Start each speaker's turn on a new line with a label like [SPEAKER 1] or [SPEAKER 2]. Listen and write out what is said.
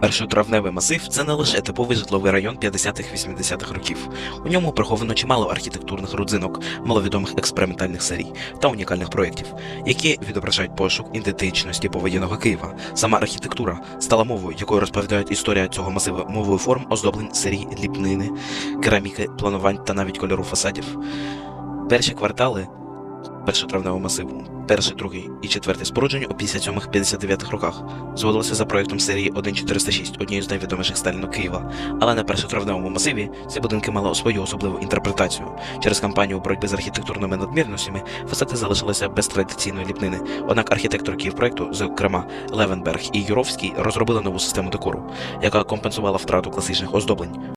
[SPEAKER 1] Першотравневий масив це не лише типовий житловий район 50-80-х років. У ньому приховано чимало архітектурних родзинок, маловідомих експериментальних серій та унікальних проєктів, які відображають пошук ідентичності повоєнного Києва. Сама архітектура стала мовою, якою розповідають історія цього масиву мовою форм, оздоблень, серій, ліпнини, кераміки, планувань та навіть кольору фасадів. Перші квартали першотравневого масиву, перший, другий і четвертий споруджені у 57-59 роках, зводилися за проєктом серії 1406, однією з найвідоміших Сталіну Києва. Але на першотравневому масиві ці будинки мали свою особливу інтерпретацію. Через кампанію боротьби з архітектурними надмірностями фасади залишилися без традиційної ліпнини. Однак архітектор Київпроекту, зокрема Левенберг і Юровський, розробили нову систему декору, яка компенсувала втрату класичних оздоблень.